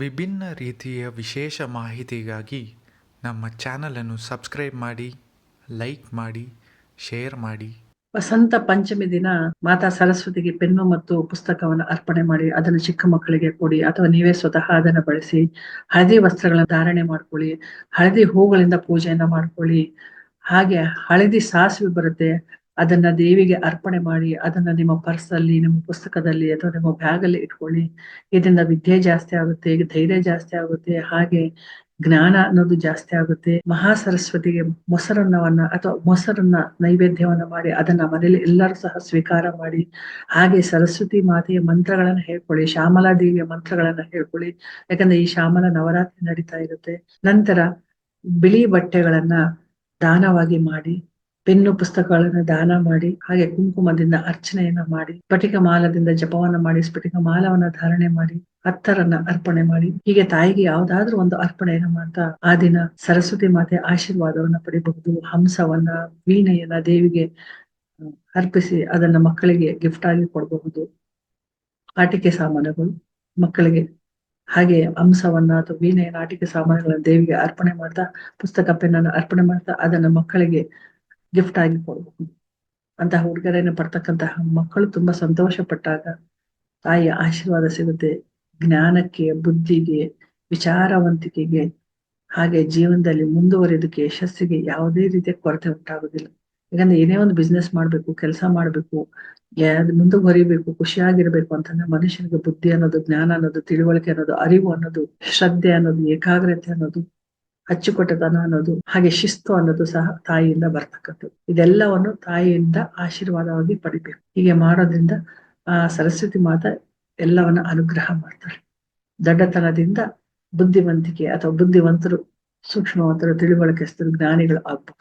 ವಿಭಿನ್ನ ರೀತಿಯ ವಿಶೇಷ ಮಾಹಿತಿಗಾಗಿ ನಮ್ಮ ಚಾನಲನ್ನು ಸಬ್ಸ್ಕ್ರೈಬ್ ಮಾಡಿ, ಲೈಕ್ ಮಾಡಿ, ಶೇರ್ ಮಾಡಿ. ವಸಂತ ಪಂಚಮಿ ದಿನ ಮಾತಾ ಸರಸ್ವತಿಗೆ ಪೆನ್ನು ಮತ್ತು ಪುಸ್ತಕವನ್ನು ಅರ್ಪಣೆ ಮಾಡಿ, ಅದನ್ನು ಚಿಕ್ಕ ಮಕ್ಕಳಿಗೆ ಕೊಡಿ, ಅಥವಾ ನೀವೇ ಸ್ವತಃ ಅದನ್ನು ಬಳಸಿ, ಹಳದಿ ವಸ್ತ್ರಗಳನ್ನು ಧಾರಣೆ ಮಾಡ್ಕೊಳ್ಳಿ, ಹಳದಿ ಹೂಗಳಿಂದ ಪೂಜೆಯನ್ನು ಮಾಡ್ಕೊಳ್ಳಿ. ಹಾಗೆ ಹಳದಿ ಸಾಸಿವೆ ಬರುತ್ತೆ ಅದನ್ನ ದೇವಿಗೆ ಅರ್ಪಣೆ ಮಾಡಿ, ಅದನ್ನ ನಿಮ್ಮ ಪರ್ಸ್ ಅಲ್ಲಿ ನಿಮ್ಮ ಪುಸ್ತಕದಲ್ಲಿ ಅಥವಾ ನಿಮ್ಮ ಬ್ಯಾಗ್ ಅಲ್ಲಿ ಇಟ್ಕೊಳ್ಳಿ. ಇದರಿಂದ ವಿದ್ಯೆ ಜಾಸ್ತಿ ಆಗುತ್ತೆ ಧೈರ್ಯ ಜಾಸ್ತಿ ಆಗುತ್ತೆ, ಹಾಗೆ ಜ್ಞಾನ ಅನ್ನೋದು ಜಾಸ್ತಿ ಆಗುತ್ತೆ. ಮಹಾ ಸರಸ್ವತಿಗೆ ಮೊಸರನ್ನವನ್ನ ಅಥವಾ ಮೊಸರನ್ನ ನೈವೇದ್ಯವನ್ನ ಮಾಡಿ, ಅದನ್ನ ಮನೇಲಿ ಎಲ್ಲರೂ ಸಹ ಸ್ವೀಕಾರ ಮಾಡಿ, ಹಾಗೆ ಸರಸ್ವತಿ ಮಾತೆಯ ಮಂತ್ರಗಳನ್ನ ಹೇಳ್ಕೊಳ್ಳಿ, ಶ್ಯಾಮಲಾ ದೇವಿಯ ಮಂತ್ರಗಳನ್ನ ಹೇಳ್ಕೊಳ್ಳಿ. ಯಾಕಂದ್ರೆ ಈ ಶ್ಯಾಮಲ ನವರಾತ್ರಿ ನಡೀತಾ ಇರುತ್ತೆ. ನಂತರ ಬಿಳಿ ಬಟ್ಟೆಗಳನ್ನ ದಾನವಾಗಿ ಮಾಡಿ ಪೆನ್ನು ಪುಸ್ತಕಗಳನ್ನು ದಾನ ಮಾಡಿ, ಹಾಗೆ ಕುಂಕುಮದಿಂದ ಅರ್ಚನೆಯನ್ನ ಮಾಡಿ, ಸ್ಫಟಿಕ ಮಾಲದಿಂದ ಜಪವನ್ನ ಮಾಡಿ, ಸ್ಫಟಿಕ ಮಾಲವನ್ನ ಧಾರಣೆ ಮಾಡಿ, ಹತ್ತರನ್ನ ಅರ್ಪಣೆ ಮಾಡಿ, ಹೀಗೆ ತಾಯಿಗೆ ಯಾವ್ದಾದ್ರೂ ಒಂದು ಅರ್ಪಣೆಯನ್ನ ಮಾಡ್ತಾ ಆ ದಿನ ಸರಸ್ವತಿ ಮಾತೆ ಆಶೀರ್ವಾದವನ್ನ ಪಡಿಬಹುದು, ಹಂಸವನ್ನ, ವೀಣೆಯನ್ನ ದೇವಿಗೆ ಅರ್ಪಿಸಿ ಅದನ್ನ ಮಕ್ಕಳಿಗೆ ಗಿಫ್ಟ್ ಆಗಿ ಕೊಡಬಹುದು. ಆಟಿಕೆ ಸಾಮಾನುಗಳು ಮಕ್ಕಳಿಗೆ, ಹಾಗೆ ಹಂಸವನ್ನ ಅಥವಾ ವೀಣೆಯನ್ನ ಆಟಿಕೆ ಸಾಮಾನುಗಳನ್ನ ದೇವಿಗೆ ಅರ್ಪಣೆ ಮಾಡ್ತಾ, ಪುಸ್ತಕ ಪೆನ್ನನ್ನು ಅರ್ಪಣೆ ಮಾಡ್ತಾ ಅದನ್ನ ಮಕ್ಕಳಿಗೆ ಗಿಫ್ಟ್ ಆಗಿ ಅಂತಹ ಉಡುಗೊರೆಯನ್ನು ಪಡ್ತಕ್ಕಂತಹ ಮಕ್ಕಳು ತುಂಬಾ ಸಂತೋಷ ಪಟ್ಟಾಗ ತಾಯಿಯ ಆಶೀರ್ವಾದ ಸಿಗುತ್ತೆ. ಜ್ಞಾನಕ್ಕೆ, ಬುದ್ಧಿಗೆ, ವಿಚಾರವಂತಿಕೆಗೆ, ಹಾಗೆ ಜೀವನದಲ್ಲಿ ಮುಂದುವರಿಯೋದಕ್ಕೆ, ಯಶಸ್ಸಿಗೆ ಯಾವುದೇ ರೀತಿಯ ಕೊರತೆ ಉಂಟಾಗುದಿಲ್ಲ ಯಾಕಂದ್ರೆ ಏನೇ ಒಂದು ಬಿಸ್ನೆಸ್ ಮಾಡ್ಬೇಕು, ಕೆಲಸ ಮಾಡ್ಬೇಕು ಮುಂದುವರಿಬೇಕು ಖುಷಿಯಾಗಿರ್ಬೇಕು ಅಂತಂದ್ರೆ ಮನುಷ್ಯನಿಗೆ ಬುದ್ಧಿ ಅನ್ನೋದು, ಜ್ಞಾನ ಅನ್ನೋದು, ತಿಳುವಳಿಕೆ ಅನ್ನೋದು, ಅರಿವು ಅನ್ನೋದು, ಶ್ರದ್ಧೆ ಅನ್ನೋದು, ಏಕಾಗ್ರತೆ ಅನ್ನೋದು ಅಚ್ಚುಕಟ್ಟತನ ಅನ್ನೋದು, ಹಾಗೆ ಶಿಸ್ತು ಅನ್ನೋದು ಸಹ ತಾಯಿಯಿಂದ ಬರ್ತಕ್ಕಂಥದ್ದು. ಇದೆಲ್ಲವನ್ನು ತಾಯಿಯಿಂದ ಆಶೀರ್ವಾದವಾಗಿ ಪಡಿಬೇಕು. ಹೀಗೆ ಮಾಡೋದ್ರಿಂದ ಆ ಸರಸ್ವತಿ ಮಾತ ಎಲ್ಲವನ್ನ ಅನುಗ್ರಹ ಮಾಡ್ತಾಳೆ ದಡ್ಡತನದಿಂದ ಬುದ್ಧಿವಂತಿಕೆ ಅಥವಾ ಬುದ್ಧಿವಂತರು, ಸೂಕ್ಷ್ಮವಂತರು ತಿಳುವಳಿಕೆಸ್ತರು ಜ್ಞಾನಿಗಳು ಆಗ್ಬೇಕು